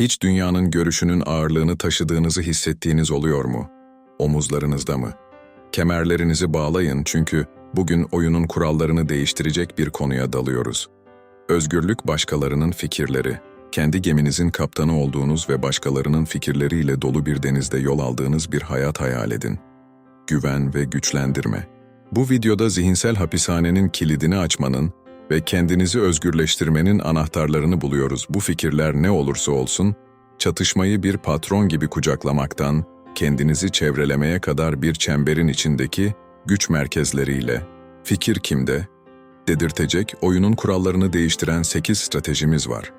Hiç dünyanın görüşünün ağırlığını taşıdığınızı hissettiğiniz oluyor mu? Omuzlarınızda mı? Kemerlerinizi bağlayın çünkü bugün oyunun kurallarını değiştirecek bir konuya dalıyoruz. Özgürlük başkalarının fikirleri. Kendi geminizin kaptanı olduğunuz ve başkalarının fikirleriyle dolu bir denizde yol aldığınız bir hayat hayal edin. Güven ve güçlendirme. Bu videoda zihinsel hapishanenin kilidini açmanın ve kendinizi özgürleştirmenin anahtarlarını buluyoruz. Bu fikirler ne olursa olsun, çatışmayı bir patron gibi kucaklamaktan, kendinizi çevrelemeye kadar bir çemberin içindeki güç merkezleriyle, fikir kimde, dedirtecek oyunun kurallarını değiştiren 8 stratejimiz var.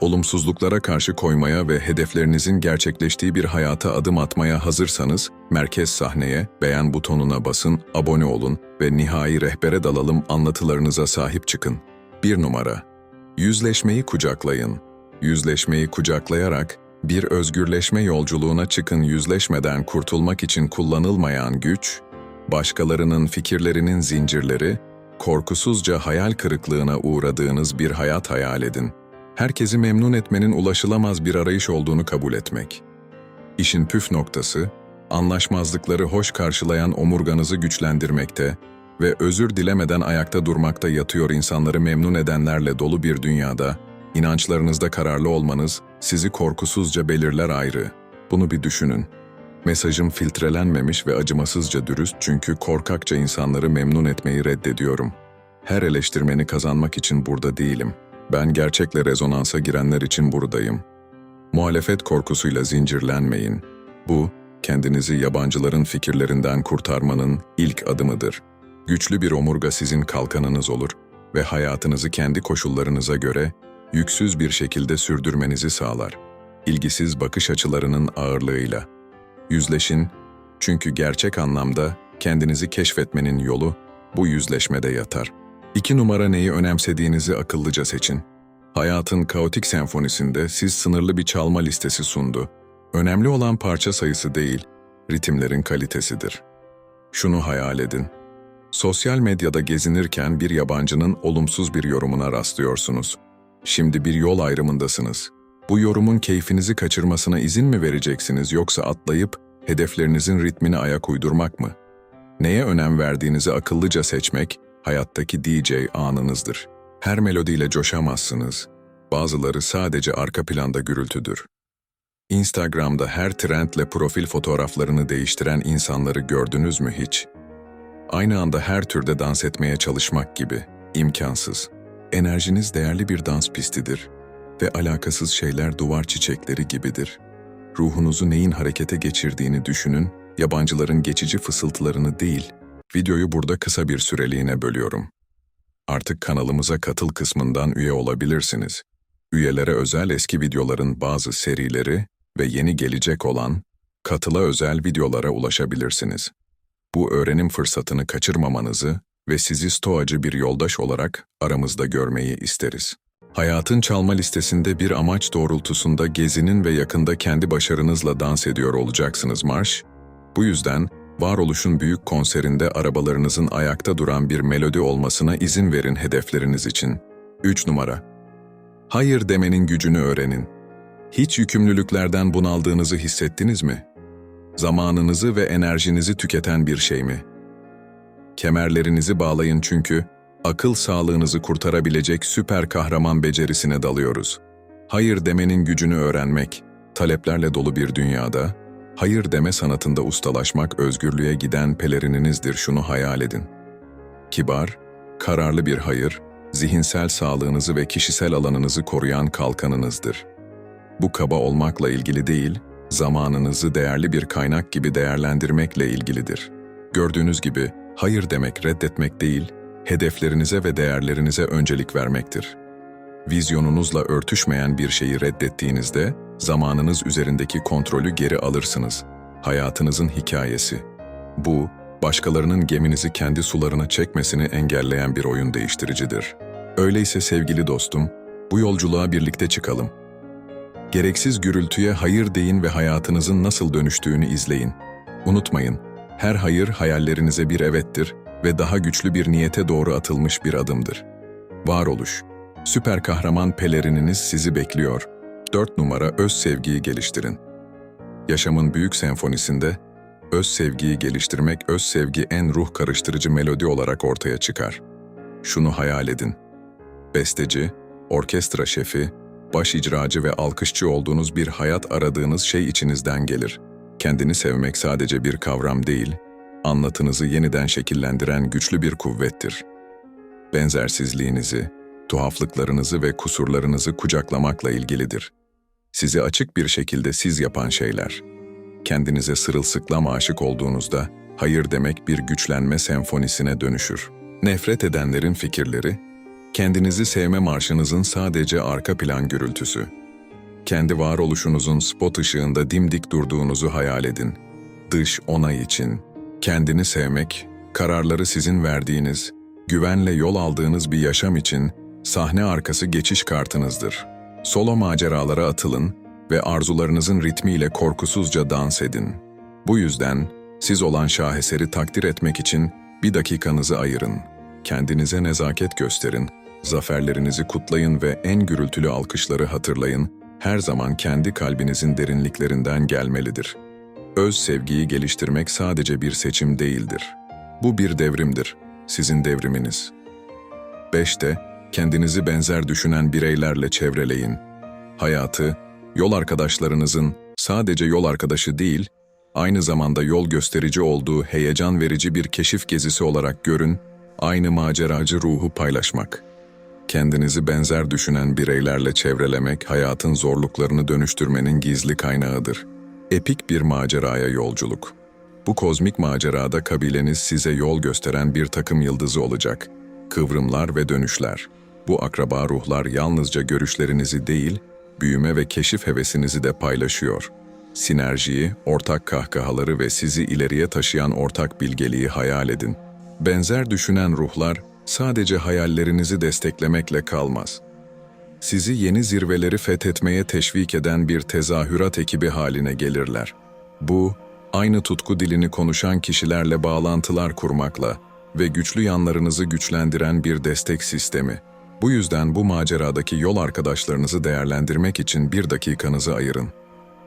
Olumsuzluklara karşı koymaya ve hedeflerinizin gerçekleştiği bir hayata adım atmaya hazırsanız, merkez sahneye, beğen butonuna basın, abone olun ve nihai rehbere dalalım anlatılarınıza sahip çıkın. 1 numara. Yüzleşmeyi kucaklayın. Yüzleşmeyi kucaklayarak bir özgürleşme yolculuğuna çıkın yüzleşmeden kurtulmak için kullanılmayan güç, başkalarının fikirlerinin zincirleri, korkusuzca hayal kırıklığına uğradığınız bir hayat hayal edin. Herkesi memnun etmenin ulaşılamaz bir arayış olduğunu kabul etmek. İşin püf noktası, anlaşmazlıkları hoş karşılayan omurganızı güçlendirmekte ve özür dilemeden ayakta durmakta yatıyor insanları memnun edenlerle dolu bir dünyada, inançlarınızda kararlı olmanız sizi korkusuzca belirler ayrı. Bunu bir düşünün. Mesajım filtrelenmemiş ve acımasızca dürüst çünkü korkakça insanları memnun etmeyi reddediyorum. Her eleştirmeni kazanmak için burada değilim. Ben gerçekle rezonansa girenler için buradayım. Muhalefet korkusuyla zincirlenmeyin. Bu, kendinizi yabancıların fikirlerinden kurtarmanın ilk adımıdır. Güçlü bir omurga sizin kalkanınız olur ve hayatınızı kendi koşullarınıza göre yüksüz bir şekilde sürdürmenizi sağlar. İlgisiz bakış açılarının ağırlığıyla. Yüzleşin çünkü gerçek anlamda kendinizi keşfetmenin yolu bu yüzleşmede yatar. İki numara neyi önemsediğinizi akıllıca seçin. Hayatın kaotik senfonisinde siz sınırlı bir çalma listesi sundu. Önemli olan parça sayısı değil, ritimlerin kalitesidir. Şunu hayal edin. Sosyal medyada gezinirken bir yabancının olumsuz bir yorumuna rastlıyorsunuz. Şimdi bir yol ayrımındasınız. Bu yorumun keyfinizi kaçırmasına izin mi vereceksiniz yoksa atlayıp hedeflerinizin ritmine ayak uydurmak mı? Neye önem verdiğinizi akıllıca seçmek, hayattaki DJ anınızdır. Her melodiyle coşamazsınız. Bazıları sadece arka planda gürültüdür. Instagram'da her trendle profil fotoğraflarını değiştiren insanları gördünüz mü hiç? Aynı anda her türde dans etmeye çalışmak gibi. imkansız. Enerjiniz değerli bir dans pistidir ve alakasız şeyler duvar çiçekleri gibidir. Ruhunuzu neyin harekete geçirdiğini düşünün, yabancıların geçici fısıltılarını değil, videoyu burada kısa bir süreliğine bölüyorum. Artık kanalımıza katıl kısmından üye olabilirsiniz. Üyelere özel eski videoların bazı serileri ve yeni gelecek olan katıla özel videolara ulaşabilirsiniz. Bu öğrenim fırsatını kaçırmamanızı ve sizi stoacı bir yoldaş olarak aramızda görmeyi isteriz. Hayatın çalma listesinde bir amaç doğrultusunda gezinin ve yakında kendi başarınızla dans ediyor olacaksınız marş. Bu yüzden varoluşun büyük konserinde arabalarınızın ayakta duran bir melodi olmasına izin verin hedefleriniz için. 3 numara. Hayır demenin gücünü öğrenin. Hiç yükümlülüklerden bunaldığınızı hissettiniz mi? Zamanınızı ve enerjinizi tüketen bir şey mi? Kemerlerinizi bağlayın çünkü akıl sağlığınızı kurtarabilecek süper kahraman becerisine dalıyoruz. Hayır demenin gücünü öğrenmek, taleplerle dolu bir dünyada, hayır deme sanatında ustalaşmak özgürlüğe giden pelerininizdir şunu hayal edin. Kibar, kararlı bir hayır, zihinsel sağlığınızı ve kişisel alanınızı koruyan kalkanınızdır. Bu kaba olmakla ilgili değil, zamanınızı değerli bir kaynak gibi değerlendirmekle ilgilidir. Gördüğünüz gibi, hayır demek reddetmek değil, hedeflerinize ve değerlerinize öncelik vermektir. Vizyonunuzla örtüşmeyen bir şeyi reddettiğinizde, zamanınız üzerindeki kontrolü geri alırsınız. Hayatınızın hikayesi. Bu, başkalarının geminizi kendi sularına çekmesini engelleyen bir oyun değiştiricidir. Öyleyse sevgili dostum, bu yolculuğa birlikte çıkalım. Gereksiz gürültüye hayır deyin ve hayatınızın nasıl dönüştüğünü izleyin. Unutmayın, her hayır hayallerinize bir evettir ve daha güçlü bir niyete doğru atılmış bir adımdır. Varoluş, süper kahraman pelerininiz sizi bekliyor. 4 numara öz sevgiyi geliştirin. Yaşamın büyük senfonisinde öz sevgiyi geliştirmek öz sevgi en ruh karıştırıcı melodi olarak ortaya çıkar. Şunu hayal edin. Besteci, orkestra şefi, baş icracı ve alkışçı olduğunuz bir hayat aradığınız şey içinizden gelir. Kendini sevmek sadece bir kavram değil, anlatınızı yeniden şekillendiren güçlü bir kuvvettir. Benzersizliğinizi, tuhaflıklarınızı ve kusurlarınızı kucaklamakla ilgilidir. Sizi açık bir şekilde siz yapan şeyler. Kendinize sırılsıklam aşık olduğunuzda hayır demek bir güçlenme senfonisine dönüşür. Nefret edenlerin fikirleri, kendinizi sevme marşınızın sadece arka plan gürültüsü. Kendi varoluşunuzun spot ışığında dimdik durduğunuzu hayal edin. Dış onay için. Kendini sevmek, kararları sizin verdiğiniz, güvenle yol aldığınız bir yaşam için sahne arkası geçiş kartınızdır. Solo maceralara atılın ve arzularınızın ritmiyle korkusuzca dans edin. Bu yüzden siz olan şaheseri takdir etmek için bir dakikanızı ayırın. Kendinize nezaket gösterin, zaferlerinizi kutlayın ve en gürültülü alkışları hatırlayın. Her zaman kendi kalbinizin derinliklerinden gelmelidir. Öz sevgiyi geliştirmek sadece bir seçim değildir. Bu bir devrimdir, sizin devriminiz. 5'te kendinizi benzer düşünen bireylerle çevreleyin. Hayatı, yol arkadaşlarınızın sadece yol arkadaşı değil, aynı zamanda yol gösterici olduğu heyecan verici bir keşif gezisi olarak görün, aynı maceracı ruhu paylaşmak. Kendinizi benzer düşünen bireylerle çevrelemek hayatın zorluklarını dönüştürmenin gizli kaynağıdır. Epik bir maceraya yolculuk. Bu kozmik macerada kabileniz size yol gösteren bir takım yıldızı olacak. Kıvrımlar ve dönüşler. Bu akraba ruhlar yalnızca görüşlerinizi değil, büyüme ve keşif hevesinizi de paylaşıyor. Sinerjiyi, ortak kahkahaları ve sizi ileriye taşıyan ortak bilgeliği hayal edin. Benzer düşünen ruhlar sadece hayallerinizi desteklemekle kalmaz. Sizi yeni zirveleri fethetmeye teşvik eden bir tezahürat ekibi haline gelirler. Bu, aynı tutku dilini konuşan kişilerle bağlantılar kurmakla ve güçlü yanlarınızı güçlendiren bir destek sistemi. Bu yüzden bu maceradaki yol arkadaşlarınızı değerlendirmek için bir dakikanızı ayırın.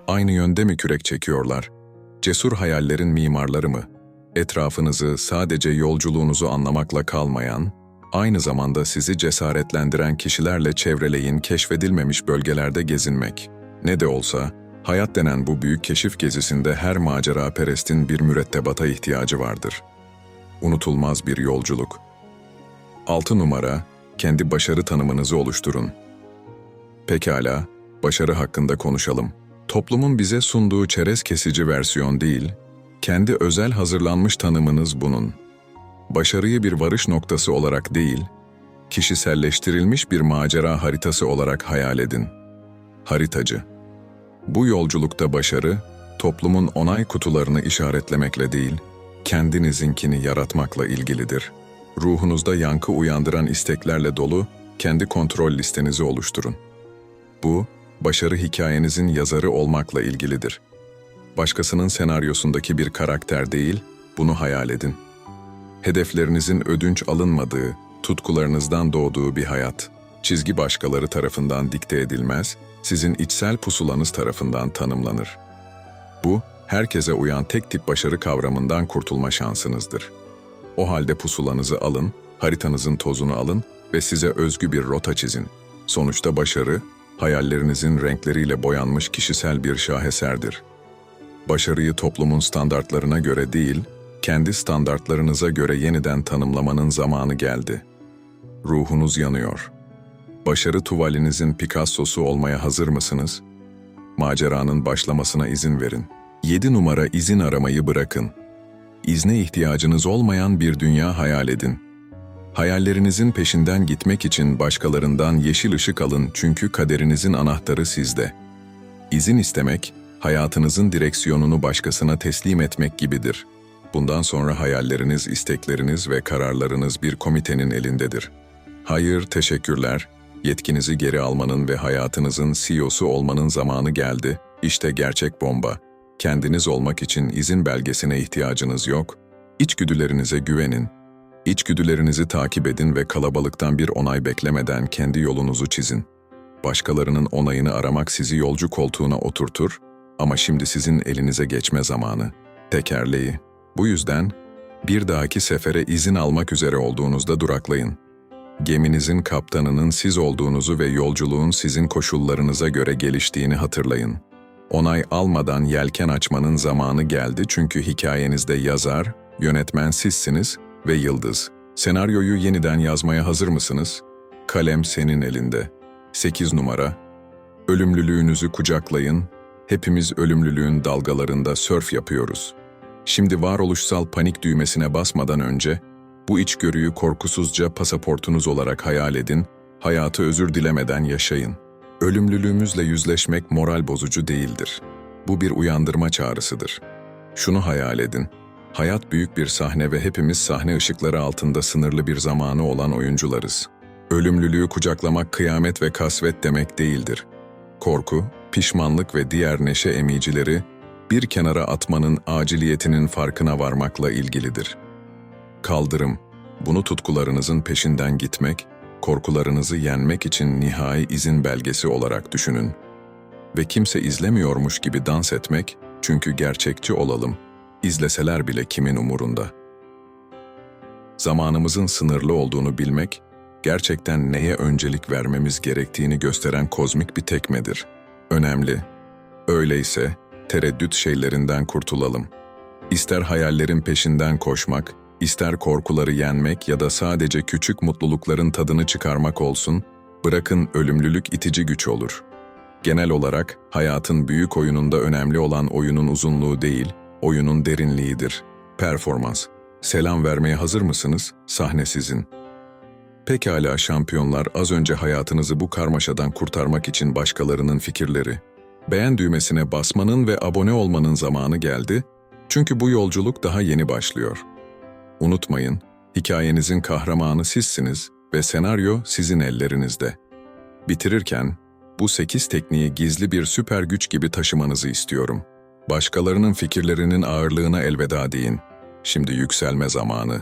Aynı yönde mi kürek çekiyorlar? Cesur hayallerin mimarları mı? Etrafınızı sadece yolculuğunuzu anlamakla kalmayan, aynı zamanda sizi cesaretlendiren kişilerle çevreleyin keşfedilmemiş bölgelerde gezinmek. Ne de olsa, hayat denen bu büyük keşif gezisinde her macera perestin bir mürettebata ihtiyacı vardır. Unutulmaz bir yolculuk. 6 numara, kendi başarı tanımınızı oluşturun. Pekala, başarı hakkında konuşalım. Toplumun bize sunduğu çerez kesici versiyon değil, kendi özel hazırlanmış tanımınız bunun. Başarıyı bir varış noktası olarak değil, kişiselleştirilmiş bir macera haritası olarak hayal edin. Haritacı. Bu yolculukta başarı, toplumun onay kutularını işaretlemekle değil, kendinizinkini yaratmakla ilgilidir. Ruhunuzda yankı uyandıran isteklerle dolu, kendi kontrol listenizi oluşturun. Bu, başarı hikayenizin yazarı olmakla ilgilidir. Başkasının senaryosundaki bir karakter değil, bunu hayal edin. Hedeflerinizin ödünç alınmadığı, tutkularınızdan doğduğu bir hayat. Çizgi başkaları tarafından dikte edilmez, sizin içsel pusulanız tarafından tanımlanır. Bu, herkese uyan tek tip başarı kavramından kurtulma şansınızdır. O halde pusulanızı alın, haritanızın tozunu alın ve size özgü bir rota çizin. Sonuçta başarı, hayallerinizin renkleriyle boyanmış kişisel bir şaheserdir. Başarıyı toplumun standartlarına göre değil, kendi standartlarınıza göre yeniden tanımlamanın zamanı geldi. Ruhunuz yanıyor. Başarı tuvalinizin Picasso'su olmaya hazır mısınız? Maceranın başlamasına izin verin. 7 numara izin aramayı bırakın. İzne ihtiyacınız olmayan bir dünya hayal edin. Hayallerinizin peşinden gitmek için başkalarından yeşil ışık alın çünkü kaderinizin anahtarı sizde. İzin istemek, hayatınızın direksiyonunu başkasına teslim etmek gibidir. Bundan sonra hayalleriniz, istekleriniz ve kararlarınız bir komitenin elindedir. Hayır, teşekkürler. Yetkinizi geri almanın ve hayatınızın CEO'su olmanın zamanı geldi. İşte gerçek bomba. Kendiniz olmak için izin belgesine ihtiyacınız yok. İçgüdülerinize güvenin. İçgüdülerinizi takip edin ve kalabalıktan bir onay beklemeden kendi yolunuzu çizin. Başkalarının onayını aramak sizi yolcu koltuğuna oturtur ama şimdi sizin elinize geçme zamanı. Tekerleği. Bu yüzden bir dahaki sefere izin almak üzere olduğunuzda duraklayın. Geminizin kaptanının siz olduğunuzu ve yolculuğun sizin koşullarınıza göre geliştiğini hatırlayın. Onay almadan yelken açmanın zamanı geldi çünkü hikayenizde yazar, yönetmen sizsiniz ve yıldız. Senaryoyu yeniden yazmaya hazır mısınız? Kalem senin elinde. 8 numara. Ölümlülüğünüzü kucaklayın. Hepimiz ölümlülüğün dalgalarında sörf yapıyoruz. Şimdi varoluşsal panik düğmesine basmadan önce bu içgörüyü korkusuzca pasaportunuz olarak hayal edin, hayatı özür dilemeden yaşayın. Ölümlülüğümüzle yüzleşmek moral bozucu değildir. Bu bir uyandırma çağrısıdır. Şunu hayal edin. Hayat büyük bir sahne ve hepimiz sahne ışıkları altında sınırlı bir zamanı olan oyuncularız. Ölümlülüğü kucaklamak kıyamet ve kasvet demek değildir. Korku, pişmanlık ve diğer neşe emicileri bir kenara atmanın aciliyetinin farkına varmakla ilgilidir. Kaldırım, bunu tutkularınızın peşinden gitmek, korkularınızı yenmek için nihai izin belgesi olarak düşünün. Ve kimse izlemiyormuş gibi dans etmek, çünkü gerçekçi olalım, izleseler bile kimin umurunda. Zamanımızın sınırlı olduğunu bilmek, gerçekten neye öncelik vermemiz gerektiğini gösteren kozmik bir tekmedir. Önemli. Öyleyse, tereddüt şeylerinden kurtulalım. İster hayallerin peşinden koşmak, ister korkuları yenmek ya da sadece küçük mutlulukların tadını çıkarmak olsun, bırakın ölümlülük itici güç olur. Genel olarak hayatın büyük oyununda önemli olan oyunun uzunluğu değil, oyunun derinliğidir. Performans. Selam vermeye hazır mısınız? Sahne sizin. Pekala şampiyonlar az önce hayatınızı bu karmaşadan kurtarmak için başkalarının fikirleri. Beğen düğmesine basmanın ve abone olmanın zamanı geldi. Çünkü bu yolculuk daha yeni başlıyor. Unutmayın, hikayenizin kahramanı sizsiniz ve senaryo sizin ellerinizde. Bitirirken, bu sekiz tekniği gizli bir süper güç gibi taşımanızı istiyorum. Başkalarının fikirlerinin ağırlığına elveda deyin. Şimdi yükselme zamanı.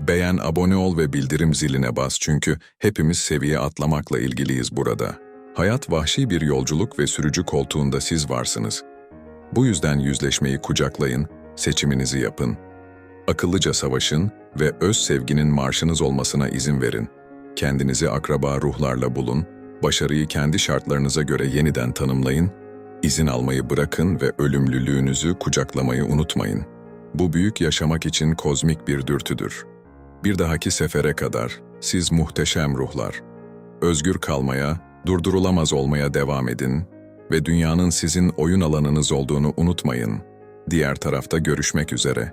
Beğen, abone ol ve bildirim ziline bas çünkü hepimiz seviye atlamakla ilgiliyiz burada. Hayat vahşi bir yolculuk ve sürücü koltuğunda siz varsınız. Bu yüzden yüzleşmeyi kucaklayın, seçiminizi yapın. Akıllıca savaşın ve öz sevginin marşınız olmasına izin verin. Kendinizi akraba ruhlarla bulun, başarıyı kendi şartlarınıza göre yeniden tanımlayın, izin almayı bırakın ve ölümlülüğünüzü kucaklamayı unutmayın. Bu büyük yaşamak için kozmik bir dürtüdür. Bir dahaki sefere kadar siz muhteşem ruhlar. Özgür kalmaya, durdurulamaz olmaya devam edin ve dünyanın sizin oyun alanınız olduğunu unutmayın. Diğer tarafta görüşmek üzere.